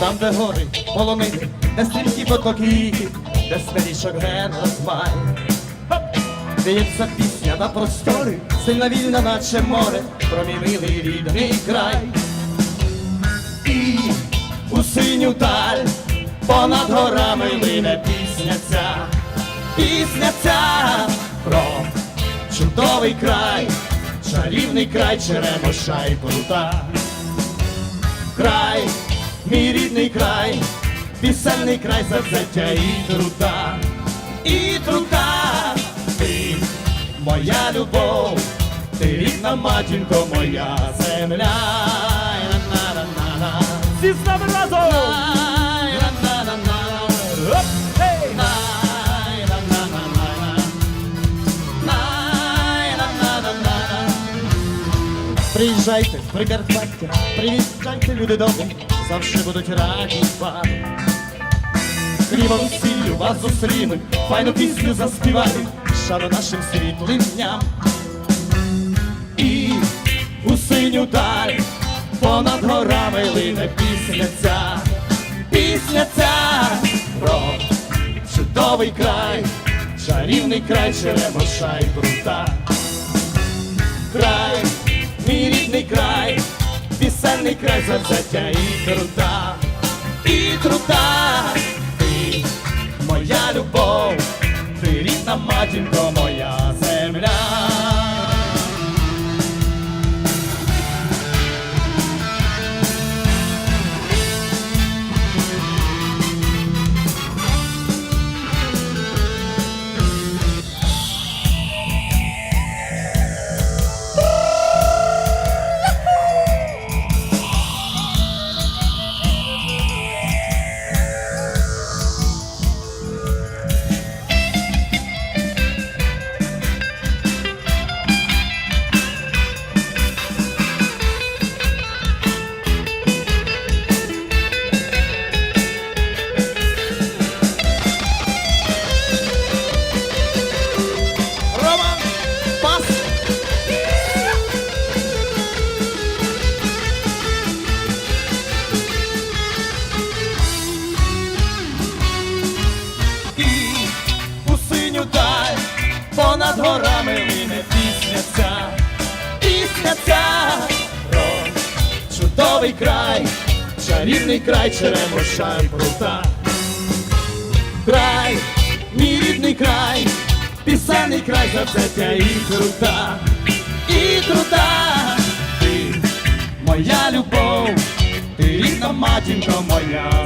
там, де гори, полонини, де стрімкі потоки, де смирішок ген розмай. Віється пісня на простори, сильна вільна, наче море, про мій милий рідний край. І у синю даль понад горами лине пісня ця, пісня ця про чудовий край, чарівний край черемоша і прута. Край, мій рідний край, пісенний край завзяття і трута, і трута, ти моя любов, ти рідна матінко, моя земля. Всі з нами разом! Приїжджайте Прикарпаття, приїжджайте, люди добрі, завжди будуть раді вам. Хлібом сіллю вас зустрінуть, файну пісню заспівають, шану нашим світлим дням. І у синю даль понад горами лине пісня ця, пісня ця про чудовий край, чарівний край черемоша і крута. Край, мій рідний край, пісенний край завзяття і крута, і крута, ти моя любов, ти рідна матінко, моя ця, пісня ця про чудовий край, чарівний край черемоша і прута. Край, мій рідний край, пісенний край завзяття і крута, і крута, ти моя любов, ти рідна матінко, моя.